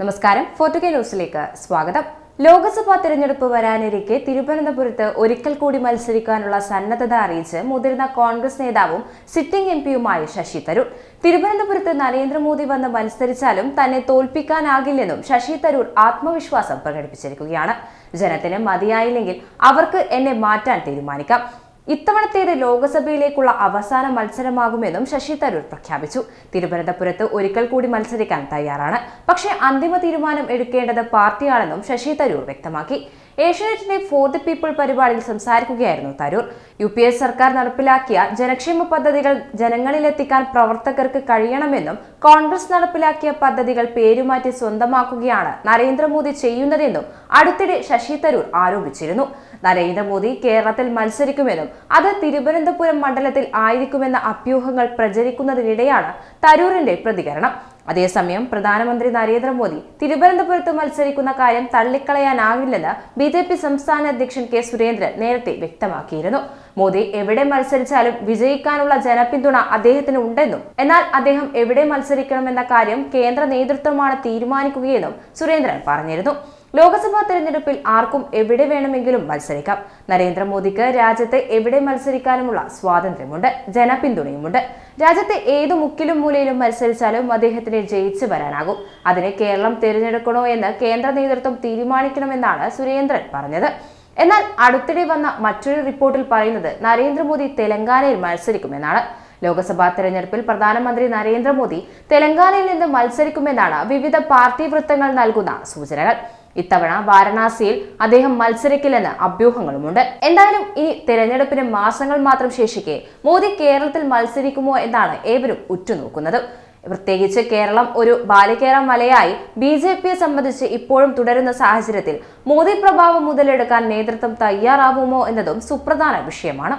നമസ്കാരം. ഫോർട്ടുകെ ന്യൂസിലേക്ക് സ്വാഗതം. ലോക്സഭാ തെരഞ്ഞെടുപ്പ് വരാനിരിക്കെ തിരുവനന്തപുരത്ത് ഒരിക്കൽ കൂടി മത്സരിക്കാനുള്ള സന്നദ്ധത അറിയിച്ച് മുതിർന്ന കോൺഗ്രസ് നേതാവും സിറ്റിംഗ് എം പിയുമായ ശശി തരൂർ. തിരുവനന്തപുരത്ത് നരേന്ദ്രമോദി വന്ന് മത്സരിച്ചാലും തന്നെ തോൽപ്പിക്കാനാകില്ലെന്നും ശശി തരൂർ ആത്മവിശ്വാസം പ്രകടിപ്പിച്ചിരിക്കുകയാണ്. ജനത്തിന് മതിയായില്ലെങ്കിൽ അവർക്ക് എന്നെ മാറ്റാൻ തീരുമാനിക്കാം. ഇത്തവണത്തേത് ലോക്സഭയിലേക്കുള്ള അവസാന മത്സരമാകുമെന്നും ശശി തരൂർ പ്രഖ്യാപിച്ചു. തിരുവനന്തപുരത്ത് ഒരിക്കൽ കൂടി മത്സരിക്കാൻ തയ്യാറാണ്. പക്ഷേ അന്തിമ തീരുമാനം എടുക്കേണ്ടത് പാർട്ടിയാണെന്നും ശശി തരൂർ വ്യക്തമാക്കി. ഏഷ്യാനെറ്റിന്റെ ഫോർ ദി പീപ്പിൾ പരിപാടിയിൽ സംസാരിക്കുകയായിരുന്നു തരൂർ. യു പി എ സർക്കാർ നടപ്പിലാക്കിയ ജനക്ഷേമ പദ്ധതികൾ ജനങ്ങളിലെത്തിക്കാൻ പ്രവർത്തകർക്ക് കഴിയണമെന്നും കോൺഗ്രസ് നടപ്പിലാക്കിയ പദ്ധതികൾ പേരുമാറ്റി സ്വന്തമാക്കുകയാണ് നരേന്ദ്രമോദി ചെയ്യുന്നതെന്നും അടുത്തിടെ ശശി തരൂർ ആരോപിച്ചിരുന്നു. നരേന്ദ്രമോദി കേരളത്തിൽ മത്സരിക്കുമെന്നും അത് തിരുവനന്തപുരം മണ്ഡലത്തിൽ ആയിരിക്കുമെന്ന അഭ്യൂഹങ്ങൾ പ്രചരിക്കുന്നതിനിടെയാണ് തരൂരിന്റെ പ്രതികരണം. അതേസമയം പ്രധാനമന്ത്രി നരേന്ദ്രമോദി തിരുവനന്തപുരത്ത് മത്സരിക്കുന്ന കാര്യം തള്ളിക്കളയാനാകില്ലെന്ന് ബി ജെ പി സംസ്ഥാന അധ്യക്ഷൻ കെ സുരേന്ദ്രൻ നേരത്തെ വ്യക്തമാക്കിയിരുന്നു. മോദി എവിടെ മത്സരിച്ചാലും വിജയിക്കാനുള്ള ജനപിന്തുണ അദ്ദേഹത്തിന് ഉണ്ടെന്നും എന്നാൽ അദ്ദേഹം എവിടെ മത്സരിക്കണമെന്ന കാര്യം കേന്ദ്ര നേതൃത്വമാണ് തീരുമാനിക്കുകയെന്നും സുരേന്ദ്രൻ പറഞ്ഞിരുന്നു. ലോക്സഭാ തെരഞ്ഞെടുപ്പിൽ ആർക്കും എവിടെ വേണമെങ്കിലും മത്സരിക്കാം. നരേന്ദ്രമോദിക്ക് രാജ്യത്തെ എവിടെ മത്സരിക്കാനുമുള്ള സ്വാതന്ത്ര്യമുണ്ട്. ജനപിന്തുണയുമുണ്ട്. രാജ്യത്തെ ഏതു മുക്കിലും മൂലയിലും മത്സരിച്ചാലും അദ്ദേഹത്തിന് ജയിച്ചു വരാനാകും. അതിന് കേരളം തിരഞ്ഞെടുക്കണോ എന്ന് കേന്ദ്ര നേതൃത്വം തീരുമാനിക്കണമെന്നാണ് സുരേന്ദ്രൻ പറഞ്ഞത്. എന്നാൽ അടുത്തിടെ വന്ന മറ്റൊരു റിപ്പോർട്ടിൽ പറയുന്നത് നരേന്ദ്രമോദി തെലങ്കാനയിൽ മത്സരിക്കുമെന്നാണ്. ലോക്സഭാ തെരഞ്ഞെടുപ്പിൽ പ്രധാനമന്ത്രി നരേന്ദ്രമോദി തെലങ്കാനയിൽ നിന്ന് മത്സരിക്കുമെന്നാണ് വിവിധ പാർട്ടി വൃത്തങ്ങൾ നൽകുന്ന സൂചനകൾ. ഇത്തവണ വാരണാസിയിൽ അദ്ദേഹം മത്സരിക്കില്ലെന്ന് അഭ്യൂഹങ്ങളുമുണ്ട്. എന്തായാലും ഇനി തെരഞ്ഞെടുപ്പിന് മാസങ്ങൾ മാത്രം ശേഷിക്കെ മോദി കേരളത്തിൽ മത്സരിക്കുമോ എന്നാണ് ഏവരും ഉറ്റുനോക്കുന്നത്. പ്രത്യേകിച്ച് കേരളം ഒരു ബാലികേര മലയായി ബി ജെ പിയെ സംബന്ധിച്ച് ഇപ്പോഴും തുടരുന്ന സാഹചര്യത്തിൽ മോദി പ്രഭാവം മുതലെടുക്കാൻ നേതൃത്വം തയ്യാറാവുമോ എന്നതും സുപ്രധാന വിഷയമാണ്.